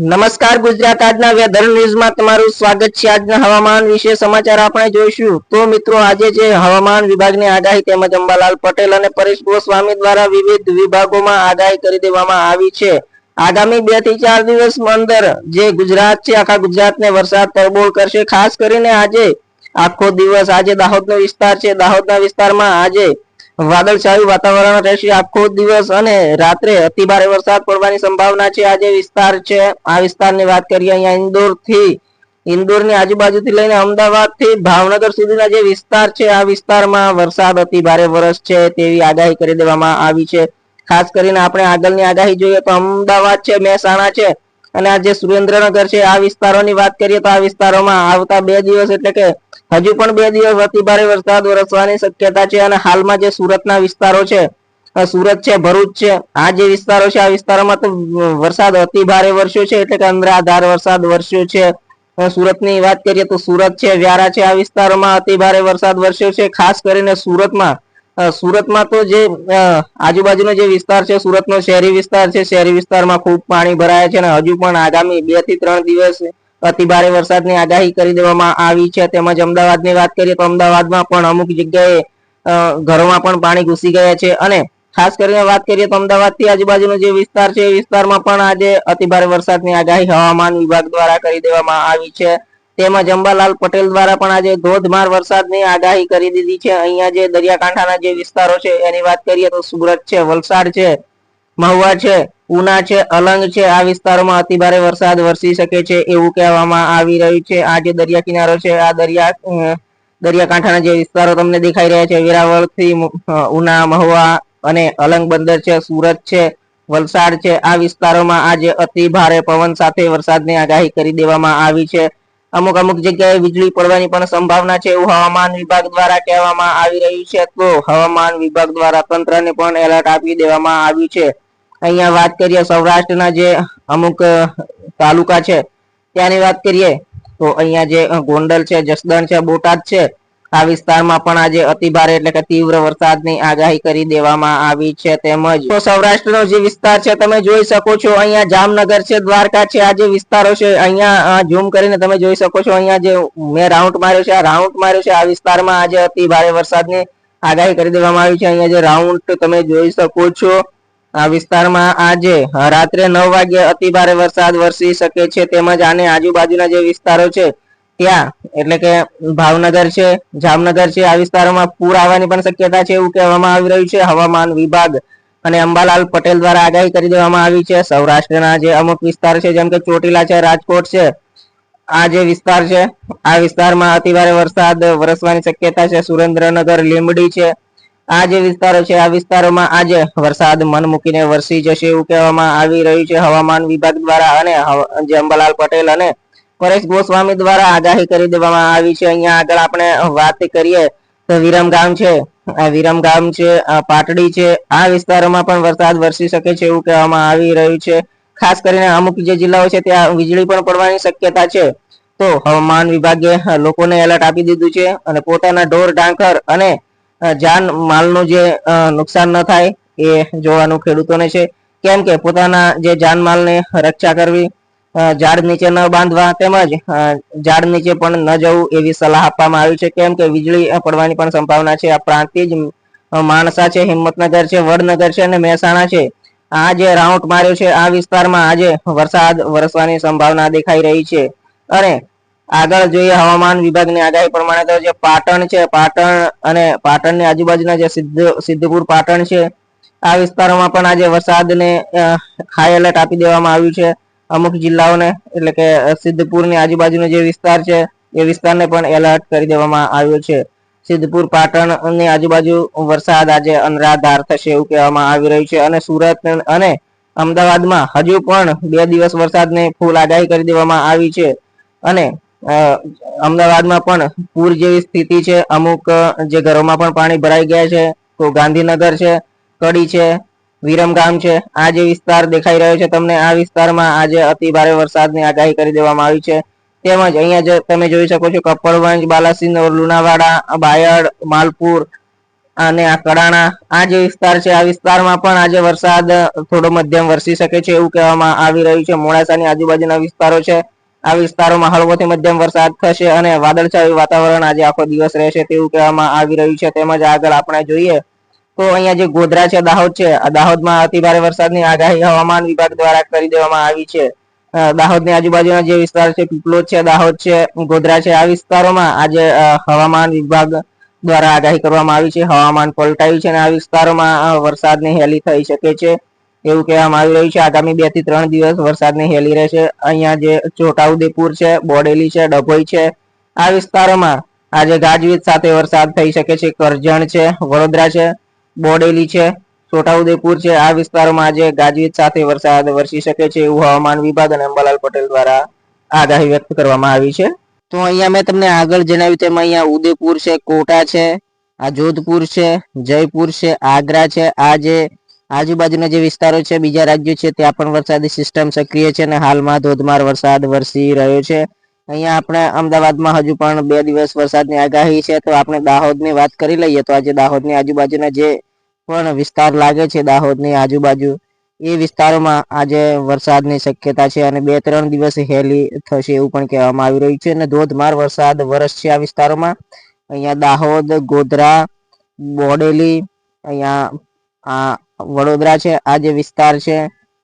નમસ્કાર ગુજરાત આજના વેધર ન્યૂઝમાં તમારું સ્વાગત છે. આજના હવામાન વિશે સમાચાર આપણે જોઈશું. તો મિત્રો, આજે જે હવામાન વિભાગની આગાહી તેમજ અંબાલાલ પટેલ અને પરેશ ગોસ્વામી દ્વારા વિવિધ વિભાગોમાં આગાહી કરી દેવામાં આવી છે. આગામી બેથી ચાર દિવસ અંદર જે ગુજરાત છે, આખા ગુજરાતને વરસાદ તરબોળ કરશે. ખાસ કરીને આજે આખો દિવસ આજે દાહોદનો વિસ્તાર છે. દાહોદના વિસ્તારમાં આજે વાદળછાયું વાતાવરણ રહેશે આખો દિવસ અને રાત્રે અતિભારે વરસાદ પડવાની સંભાવના છે. આજે વિસ્તાર છે. આ વિસ્તારની વાત કરીએ અહીંયા ઇન્દોરથી ઇન્દોરની આજુબાજુથી લઈને અમદાવાદથી ભાવનગર સુધીના જે વિસ્તાર છે, આ વિસ્તારમાં વરસાદ અતિ ભારે વરસ છે તેવી આગાહી કરી દેવામાં આવી છે. ખાસ કરીને આપણે આગળની આગાહી જોઈએ તો અમદાવાદ છે, મહેસાણા છે. અને આ જે સુરેન્દ્રનગર છે, આ વિસ્તારોની વાત કરીએ તો આ વિસ્તારોમાં આવતા બે દિવસ એટલે કે હજુ પણ બે દિવસ અતિ ભારે વરસાદ વરસવાની શક્યતા છે અને હાલમાં જે સુરતના વિસ્તારો છે સુરત છે, ભરૂચ છે, આ જે વિસ્તારો છે, આ વિસ્તારોમાં તો વરસાદ અતિ ભારે વરસ્યો છે એટલે કે અંધરાધાર વરસાદ વરસ્યો છે. સુરતની વાત કરીએ તો સુરત છે, વ્યારા છે, આ વિસ્તારોમાં અતિ ભારે વરસાદ વરસ્યો છે, ખાસ કરીને સુરતમાં સુરતમાં તો જે આજુબાજુનો જે વિસ્તાર છે, સુરતનો શહેરી વિસ્તાર છે, શહેરી વિસ્તારમાં ખૂબ પાણી ભરાયા છે અને હજુ પણ આગામી બેથી ત્રણ દિવસ અતિ ભારે વરસાદની આગાહી કરી દેવામાં આવી છે. તેમજ અમદાવાદની વાત કરીએ તો અમદાવાદમાં પણ અમુક જગ્યાએ ઘરોમાં પણ પાણી ઘૂસી ગયા છે. અને ખાસ કરીને વાત કરીએ તો અમદાવાદથી આજુબાજુનો જે વિસ્તાર છે, એ વિસ્તારમાં પણ આજે અતિ ભારે વરસાદની આગાહી હવામાન વિભાગ દ્વારા કરી દેવામાં આવી છે. તેમજ અંબાલાલ પટેલ દ્વારા પણ આજે ધોધમાર વરસાદની આગાહી કરી દીધી છે. અહીંયા જે દરિયાકાંઠાના જે વિસ્તારો છે, એની વાત કરીએ તો સુરત છે, વલસાડ છે, મહુવા છે, ઉના છે, અલંગ છે. આ વિસ્તારોમાં અતિ ભારે વરસાદ વરસી શકે છે એવું કહેવામાં આવી રહ્યું છે. આ જે દરિયા કિનારો છે, આ દરિયા દરિયાકાંઠાના જે વિસ્તારો તમને દેખાઈ રહ્યા છે વેરાવળથી ઉના, મહુવા અને અલંગ બંદર છે, સુરત છે, વલસાડ છે. આ વિસ્તારોમાં આજે અતિ ભારે પવન સાથે વરસાદની આગાહી કરી દેવામાં આવી છે. અમુક અમુક જગ્યાએ વીજળી પડવાની પણ સંભાવના છે એવું હવામાન વિભાગ દ્વારા કહેવામાં આવી રહ્યું છે. તો હવામાન વિભાગ દ્વારા તંત્રને પણ એલર્ટ આપી દેવામાં આવ્યું છે. અહીંયા વાત કરીએ સૌરાષ્ટ્રના જે અમુક તાલુકા છે, ત્યાંની વાત કરીએ, તો અહીંયા જે ગોંડલ છે, જસદણ છે, બોટાદ છે આ વિસ્તારમાં પણ આજે અતિ ભારે એટલે કે તીવ્ર વરસાદની આગાહી કરી દેવામાં આવી છે તેમજ સૌરાષ્ટ્રનો જે વિસ્તાર છે, તમે જોઈ શકો છો, અહીંયા જામનગર છે, દ્વારકા છે, આ જે વિસ્તારો છે, અહીંયા ઝૂમ કરીને તમે જોઈ શકો છો, અહીંયા જે મેં રાઉન્ડ માર્યો છે, આ રાઉન્ડ માર્યો છે, આ વિસ્તારમાં આજે અતિ ભારે વરસાદની આગાહી કરી દેવામાં આવી છે, અહીંયા જે રાઉન્ડ તમે જોઈ શકો છો, આ વિસ્તારમાં આજે રાત્રે નવ વાગ્યે અતિ ભારે વરસાદ વરસી શકે છે, તેમજ આને આજુબાજુના જે વિસ્તારો છે ત્યાં, એટલે કે ભાવનગર છે, જામનગર છે, આ વિસ્તારોમાં પૂર આવવાની પણ શક્યતા છે એવું કહેવામાં આવી રહ્યું છે. હવામાન વિભાગ અને અંબાલાલ પટેલ દ્વારા આગાહી કરી દેવામાં આવી છે. સૌરાષ્ટ્રના જે અમુક વિસ્તાર છે, જેમ કે ચોટીલા છે, રાજકોટ છે, આ જે વિસ્તાર છે, આ વિસ્તારમાં અતિભારે વરસાદ વરસવાની શક્યતા છે. સુરેન્દ્રનગર લીમડી છે, આ જે વિસ્તારો છે, આ વિસ્તારોમાં આજે વરસાદ મન મૂકીને વરસી જશે એવું કહેવામાં આવી રહ્યું છે. હવામાન વિભાગ દ્વારા અને જે અંબાલાલ પટેલ અને પરેશ ગોસ્વામી દ્વારા આગાહી કરી દેવામાં આવી છે. અહીંયા આગળ આપણે વાત કરીએ તો વિરમગામ છે. વિરમગામ છે પાટડી છે. આ વિસ્તારોમાં પણ વરસાદ વરસી શકે છે એવું કહેવામાં આવી રહ્યું છે. ખાસ કરીને અમુક જે જિલ્લાઓ છે ત્યાં વીજળી પણ પડવાની શક્યતા છે. તો હવામાન વિભાગે લોકોને એલર્ટ આપી દીધું છે અને પોતાના ઢોર ડાંખર અને જાન માલનું જે નુકસાન ન થાય એ જોવાનું ખેડૂતોને છે. કેમ કે પોતાના જે જાનમાલને રક્ષા કરવી ઝાડ નીચે ન બાંધવા તેમજ ઝાડ નીચે પણ ન જવું એવી સલાહ આપવામાં આવી છે. કેમ કે વીજળી પડવાની પણ સંભાવના છે. આ પ્રાંતિજ માણસા છે, હિંમતનગર છે, વડનગર છે અને મહેસાણા છે. આ જે રાઉન્ડ માર્યો છે, આ વિસ્તારમાં આજે વરસાદ વરસવાની સંભાવના દેખાઈ રહી છે. અને આગળ જોઈએ હવામાન વિભાગની આગાહી પ્રમાણે તો જે પાટણ છે, પાટણ અને પાટણની આજુબાજુના જે સિદ્ધ, સિદ્ધપુર પાટણ છે, આ વિસ્તારોમાં પણ આજે વરસાદને હાઈ એલર્ટ આપી દેવામાં આવ્યું છે. અમુક જિલ્લાઓને, એટલે કે સિદ્ધપુરની આજુબાજુનો જે વિસ્તાર છે, એ વિસ્તારને પણ એલર્ટ કરી દેવામાં આવ્યો છે. સિદ્ધપુર, પાટણની આજુબાજુ વરસાદ આજે અનરાધાર થશે એવું કહેવામાં આવી રહ્યું છે. અને સુરત અને અમદાવાદમાં હજુ પણ બે દિવસ વરસાદની ફૂલ આગાહી કરી દેવામાં આવી છે. અને અમદાવાદમાં પણ પૂર જેવી સ્થિતિ છે. અમુક જે ઘરોમાં પણ પાણી ભરાઈ ગયા છે. તો ગાંધીનગર છે, કડી છે વિરમગામ છે. આ જે વિસ્તાર દેખાઈ રહ્યો છે, તમને આ વિસ્તારમાં આજે અતિ ભારે વરસાદની આગાહી કરી દેવામાં આવી છે. તેમજ અહીંયા તમે જોઈ શકો છો, કપડવંજ, બાલાસિનોર, લુણાવાડા, બાયડ, માલપુર અને આ કડાણા, આ જે વિસ્તાર છે, આ વિસ્તારમાં પણ આજે વરસાદ થોડો મધ્યમ વરસી શકે છે એવું કહેવામાં આવી રહ્યું છે. મોડાસાની આજુબાજુના વિસ્તારો છે. આ વિસ્તારોમાં હળવોથી મધ્યમ વરસાદ થશે અને વાદળછાયું વાતાવરણ આજે આખો દિવસ રહેશે તેવું કહેવામાં આવી રહ્યું છે. તેમજ આગળ આપણે જોઈએ તો અહીંયા જે ગોધરા છે, દાહોદ છે દાહોદમાં અતિ ભારે વરસાદની આગાહી હવામાન વિભાગ દ્વારા કરી દેવામાં આવી છે. દાહોદની આજુબાજુના જે વિસ્તાર છે, પીપલોદ છે, દાહોદ છે, ગોધરા છે, આ વિસ્તારોમાં આજે હવામાન વિભાગ દ્વારા આગાહી કરવામાં આવી છે. હવામાન પલટાયું છે અને આ વિસ્તારોમાં વરસાદની હેલી થઈ શકે છે એવું કહેવામાં આવી રહ્યું છે. આગામી બેથી ત્રણ દિવસ વરસાદની હેલી રહેશે. અહીંયા જે છોટાઉદેપુર છે, બોડેલી છે, ડભોઈ છે, આ વિસ્તારોમાં આજે ગાજવીજ સાથે વરસાદ થઈ શકે છે. કરજણ છે, વડોદરા છે બોડેલી છે, છોટાઉદેપુર છે. આ વિસ્તારોમાં આજે ગાજવીજ સાથે વરસાદ વરસી શકે છે એવું હવામાન વિભાગ અને અંબાલાલ પટેલ દ્વારા આગાહી વ્યક્ત કરવામાં આવી છે. તો અહીંયા મેં તમને આગળ જણાવ્યું તેમ અહીંયા ઉદયપુર છે, કોટા છે, આ જોધપુર છે, જયપુર છે, આગ્રા છે. આ જે આજુબાજુના જે વિસ્તારો છે, બીજા રાજ્યો છે, ત્યાં પણ વરસાદી સિસ્ટમ સક્રિય છે અને હાલમાં ધોધમાર વરસાદ વરસી રહ્યો છે. અહીંયા આપણે અમદાવાદમાં હજુ પણ બે દિવસ વરસાદની આગાહી છે. તો આપણે દાહોદની વાત કરી લઈએ તો આજે દાહોદની આજુબાજુના જે પણ વિસ્તાર લાગે છે દાહોદની આજુબાજુ. એ વિસ્તારોમાં આજે વરસાદની શક્યતા છે અને બે ત્રણ દિવસ હેલી થશે એવું પણ કહેવામાં આવી રહ્યું છે અને ધોધમાર વરસાદ વરસશે આ વિસ્તારોમાં. અહીંયા દાહોદ, ગોધરા, બોડેલી, અહીંયા આ વડોદરા છે, આ જે વિસ્તાર છે,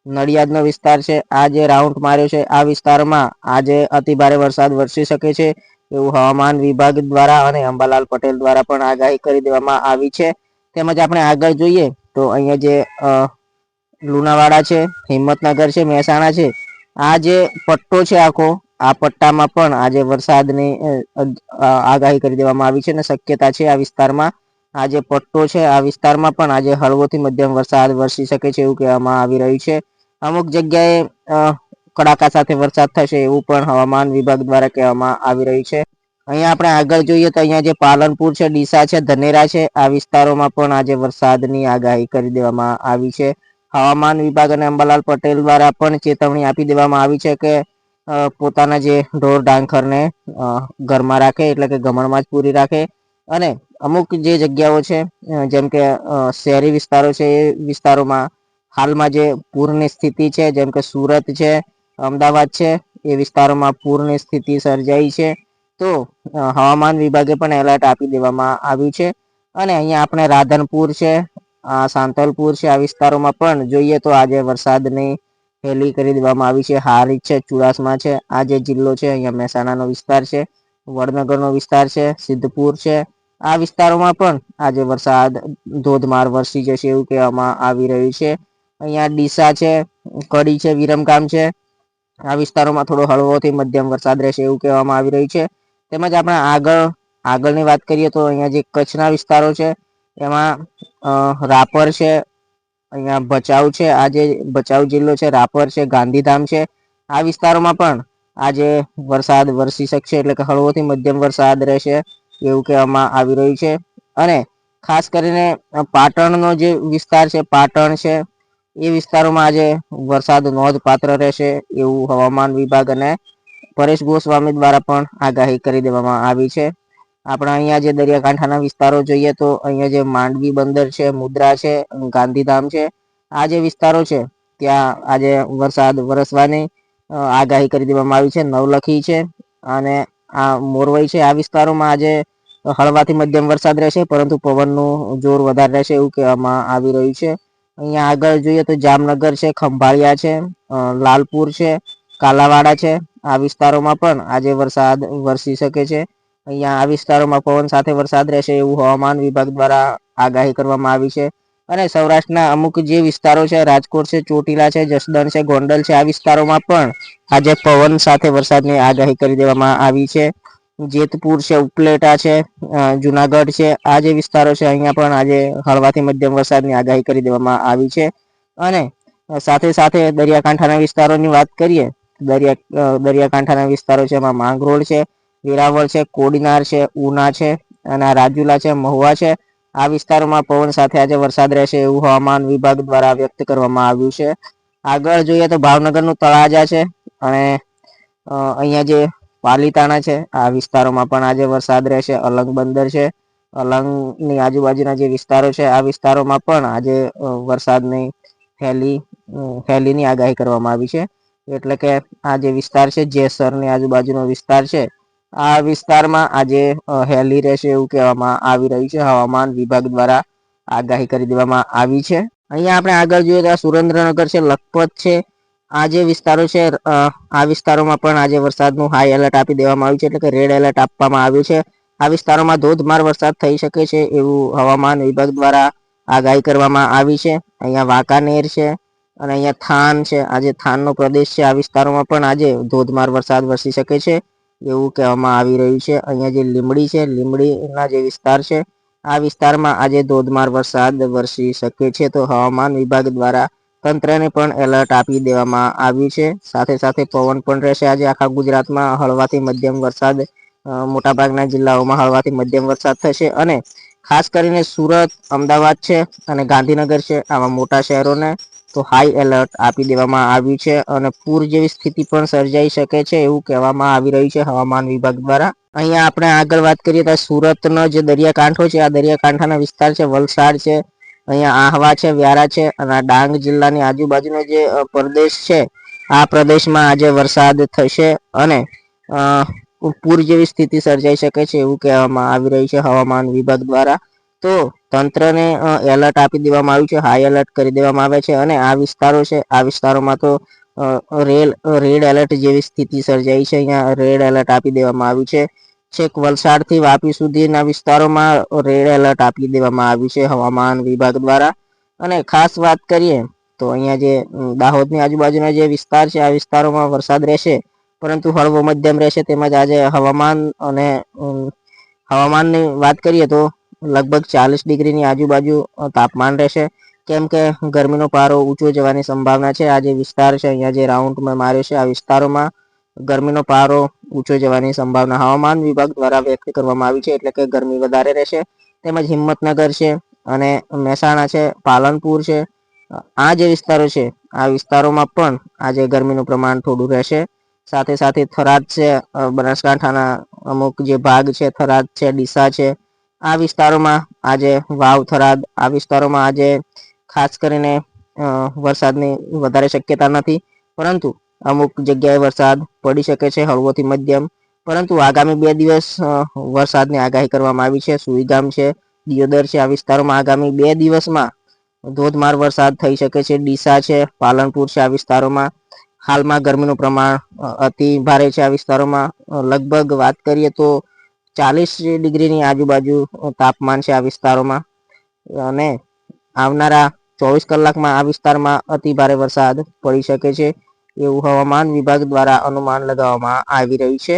નડિયાદનો વિસ્તાર છે, આ જે રાઉન્ડ માર્યો છે, આ વિસ્તારમાં આજે અતિભારે વરસાદ વરસી શકે છે એવું હવામાન વિભાગ દ્વારા અને અંબાલાલ પટેલ દ્વારા પણ આગાહી કરી દેવામાં આવી છે. તેમજ આપણે આગળ જોઈએ તો અહીંયા જે લુણાવાડા છે, હિંમતનગર છે, મહેસાણા છે, આ જે પટ્ટો છે આખો, આ પટ્ટામાં પણ આજે વરસાદની આગાહી કરી દેવામાં આવી છે અને શક્યતા છે આ વિસ્તારમાં. આ જે પટ્ટો છે, આ વિસ્તારમાં પણ આજે હળવોથી મધ્યમ વરસાદ વરસી શકે છે એવું કહેવામાં આવી રહ્યું છે. અમુક જગ્યાએ કડાકા સાથે વરસાદ થશે એવું પણ હવામાન વિભાગ દ્વારા કહેવામાં આવી રહ્યું છે. અહીંયા આપણે આગળ જોઈએ તો અહીંયા જે પાલનપુર છે, ડીસા છે, ધનેરા છે, આ વિસ્તારોમાં પણ આજે વરસાદની આગાહી કરી દેવામાં આવી છે. હવામાન વિભાગ અને અંબાલાલ પટેલ દ્વારા પણ ચેતવણી આપી દેવામાં આવી છે કે પોતાના જે ઢોર ડાંખરને ઘરમાં રાખે, એટલે કે ગમણમાં જ પૂરી રાખે. અને અમુક જે જગ્યાઓ છે જેમ કે શહેરી વિસ્તારો છે, એ વિસ્તારોમાં હાલમાં જે પૂરની સ્થિતિ છે, જેમ કે સુરત છે, અમદાવાદ છે, એ વિસ્તારોમાં પૂરની સ્થિતિ સર્જાઈ છે. તો હવામાન વિભાગે પણ એલર્ટ આપી દેવામાં આવ્યું છે. અને અહીંયા આપણે રાધનપુર છે સાંતલપુર છે, આ વિસ્તારોમાં પણ જોઈએ તો આજે વરસાદની હેલી કરી દેવામાં આવી છે. હારી છે, ચુડાસમા છે, આ જે જિલ્લો છે, અહીંયા મહેસાણાનો વિસ્તાર છે, વડનગરનો વિસ્તાર છે, સિદ્ધપુર છે. આ વિસ્તારોમાં પણ આજે વરસાદ ધોધમાર વરસી જશે એવું કહેવામાં આવી રહ્યું છે. અહીંયા ડીસા છે, કડી છે, વિરમગામ છે. આ વિસ્તારોમાં થોડો હળવોથી મધ્યમ વરસાદ રહેશે એવું કહેવામાં આવી રહ્યું છે. તેમજ આપણે આગળ, આગળની વાત કરીએ તો અહીંયા જે કચ્છના વિસ્તારો છે, એમાં રાપર છે, અહીંયા ભચાઉ છે, આ જે ભચાઉ જિલ્લો છે, રાપર છે, ગાંધીધામ છે, આ વિસ્તારોમાં પણ આજે વરસાદ વરસી શકશે એટલે કે હળવોથી મધ્યમ વરસાદ રહેશે એવું કહેવામાં આવી રહ્યું છે. અને ખાસ કરીને પાટણનો જે વિસ્તાર છે, પાટણ છે, એ વિસ્તારોમાં આજે વરસાદ નોંધપાત્ર રહેશે એવું હવામાન વિભાગ અને પરેશ ગોસ્વામી દ્વારા પણ આગાહી કરી દેવામાં આવી છે. આપણા અહીંયા જે દરિયાકાંઠાના વિસ્તારો જોઈએ તો અહીંયા જે માંડવી બંદર છે, મુદ્રા છે, ગાંધીધામ છે, આ જે વિસ્તારો છે, ત્યાં આજે વરસાદ વરસવાની આગાહી કરી દેવામાં આવી છે. નવલખી છે અને આ મોરવાઈ છે. આ વિસ્તારોમાં આજે હળવાથી મધ્યમ વરસાદ રહેશે, પરંતુ પવનનું જોર વધારે રહેશે એવું કહેવામાં આવી રહ્યું છે. અહીંયા આગળ જોઈએ તો જામનગર છે, ખંભાળિયા છે લાલપુર છે કાલાવાડા છે. આ વિસ્તારોમાં પણ આજે વરસાદ વરસી શકે છે. અહીંયા આ વિસ્તારોમાં પવન સાથે વરસાદ રહેશે એવું હવામાન વિભાગ દ્વારા આગાહી કરવામાં આવી છે. અને સૌરાષ્ટ્રના અમુક જે વિસ્તારો છે, રાજકોટ છે, ચોટીલા છે, જસદણ છે, ગોંડલ છે, આ વિસ્તારોમાં પણ આજે પવન સાથે વરસાદની આગાહી કરી દેવામાં આવી છે. જેતપુર છે, ઉપલેટા છે જુનાગઢ છે, આ જે વિસ્તારો છે, અહીંયા પણ આજે હળવાથી મધ્યમ વરસાદની આગાહી કરી દેવામાં આવી છે. અને સાથે સાથે દરિયાકાંઠાના વિસ્તારોની વાત કરીએ દરિયા દરિયાકાંઠાના વિસ્તારો છે, એમાં માંગરોળ છે, વેરાવળ છે, કોડીનાર છે, ઉના છે, અને રાજુલા છે, મહુવા છે. આ વિસ્તારોમાં પવન સાથે આજે વરસાદ રહેશે એવું હવામાન વિભાગ દ્વારા વ્યક્ત કરવામાં આવ્યું છે. આગળ જોઈએ તો ભાવનગરનું તળાજા છે, અને અહીંયા જે પાલીતાણા છે, આ વિસ્તારોમાં પણ આજે વરસાદ રહેશે. અલંગ બંદર છે, અલંગની આજુબાજુના જે વિસ્તારો છે, આ વિસ્તારોમાં પણ આજે વરસાદની ફેલી ફેલીની આગાહી કરવામાં આવી છે. એટલે કે આ જે વિસ્તાર છે જેસરની આજુબાજુનો વિસ્તાર છે, આ વિસ્તારમાં આજે હેલી રહેશે એવું કહેવામાં આવી રહ્યું છે. હવામાન વિભાગ દ્વારા આગાહી કરી દેવામાં આવી છે. અહીંયા આપણે આગળ જોઈએ તો સુરેન્દ્રનગર છે, લખપત છે. આ જે વિસ્તારો છે આ વિસ્તારોમાં પણ આજે વરસાદનું હાઈ એલર્ટ આપી દેવામાં આવ્યું છે, એટલે કે રેડ એલર્ટ આપવામાં આવ્યું છે. આ વિસ્તારોમાં ધોધમાર વરસાદ થઈ શકે છે એવું હવામાન વિભાગ દ્વારા આગાહી કરવામાં આવી છે. અહીંયા વાંકાનેર છે અને અહીંયા થાન છે. આજે થાનનો પ્રદેશ છે. આ વિસ્તારોમાં પણ આજે ધોધમાર વરસાદ વરસી શકે છે. એવું કહેવામાં આવી રહ્યું છે. અહીંયા જે લીમડી છે, લીમડીના જે વિસ્તાર છે, આ વિસ્તારમાં આજે ધોધમાર વરસાદ વરસી શકે છે. તો હવામાન વિભાગ દ્વારા તંત્રને પણ એલર્ટ આપી દેવામાં આવ્યું છે. સાથે સાથે પવન પણ રહેશે. આજે આખા ગુજરાતમાં હળવાથી મધ્યમ વરસાદ મોટાભાગના જિલ્લાઓમાં હળવાથી મધ્યમ વરસાદ થશે. અને ખાસ કરીને સુરત, અમદાવાદ છે અને ગાંધીનગર છે. આવા મોટા શહેરોને તો હાઈ એલર્ટ આપી દેવામાં આવ્યું છે અને પૂર જેવી સ્થિતિ પણ સર્જાઈ શકે છે એવું કહેવામાં આવી રહ્યું છે હવામાન વિભાગ દ્વારા. અહીંયા આપણે આગળ વાત કરીએ તો સુરતનો જે દરિયાકાંઠો છે, આ દરિયાકાંઠાના વિસ્તાર છે, વલસાડ છે, અહીંયા આહવા છે, વ્યારા છે અને આ ડાંગ જિલ્લાની આજુબાજુનો જે પ્રદેશ છે, આ પ્રદેશમાં આજે વરસાદ થશે અને પૂર જેવી સ્થિતિ સર્જાઈ શકે છે એવું કહેવામાં આવી રહ્યું છે હવામાન વિભાગ દ્વારા. તો તંત્રને એલર્ટ આપી દેવામાં આવ્યું છે હાઈ એલર્ટ કરી દેવામાં આવે છે અને આ વિસ્તારો છે, આ વિસ્તારોમાં તો રેલ રેડ એલર્ટ જેવી સ્થિતિ સર્જાઈ છે, અહીંયા રેડ એલર્ટ આપી દેવામાં આવ્યું છે. છેક વલસાડથી વાપી સુધીના વિસ્તારોમાં રેડ એલર્ટ આપી દેવામાં આવ્યું છે, હવામાન વિભાગ દ્વારા. અને ખાસ વાત કરીએ, તો અહીંયા જે દાહોદની આજુબાજુના જે વિસ્તાર છે, આ વિસ્તારોમાં વરસાદ રહેશે, પરંતુ હળવો મધ્યમ રહેશે, તેમજ આજે હવામાન અને હવામાનની વાત કરીએ તો લગભગ ચાલીસ ડિગ્રીની આજુબાજુ તાપમાન રહેશે. કેમ કે ગરમીનો પારો ઊંચો જવાની સંભાવના છે. આ જે વિસ્તાર છે, અહીંયા જે રાઉન્ડ મેં માર્યો છે, આ વિસ્તારોમાં ગરમીનો પારો ઊંચો જવાની સંભાવના. હવામાન વિભાગ દ્વારા વ્યક્ત કરવામાં આવી છે, એટલે કે ગરમી વધારે રહેશે. તેમજ હિંમતનગર છે અને મહેસાણા છે, પાલનપુર છે. આ જે વિસ્તારો છે, આ વિસ્તારોમાં પણ આજે ગરમીનું પ્રમાણ થોડું રહેશે. સાથે સાથે થરાદ છે બનાસકાંઠાના અમુક જે ભાગ છે, થરાદ છે, ડીસા છે આ વિસ્તારોમાં આજે વાવ, થરાદ, આ વિસ્તારોમાં આજે ખાસ કરીને વરસાદની વધારે શક્યતા નથી. પરંતુ અમુક જગ્યાએ વરસાદ પડી શકે છે, હળવોથી મધ્યમ. પરંતુ આગામી બે દિવસ વરસાદની આગાહી કરવામાં આવી છે. સુઈગામ છે, દિયોદર છે, આ વિસ્તારોમાં આગામી બે દિવસમાં ધોધમાર વરસાદ થઈ શકે છે. ડીસા છે, પાલનપુર છે, આ વિસ્તારોમાં હાલમાં ગરમીનું પ્રમાણ અતિ ભારે છે. આ વિસ્તારોમાં લગભગ વાત કરીએ તો ચાલીસ ડિગ્રીની આજુબાજુ તાપમાન છે આ વિસ્તારોમાં. અને આવનારા ચોવીસ કલાકમાં આ વિસ્તારમાં અતિ ભારે વરસાદ પડી શકે છે. એવું હવામાન વિભાગ દ્વારા અનુમાન લગાવવામાં આવી રહ્યું છે.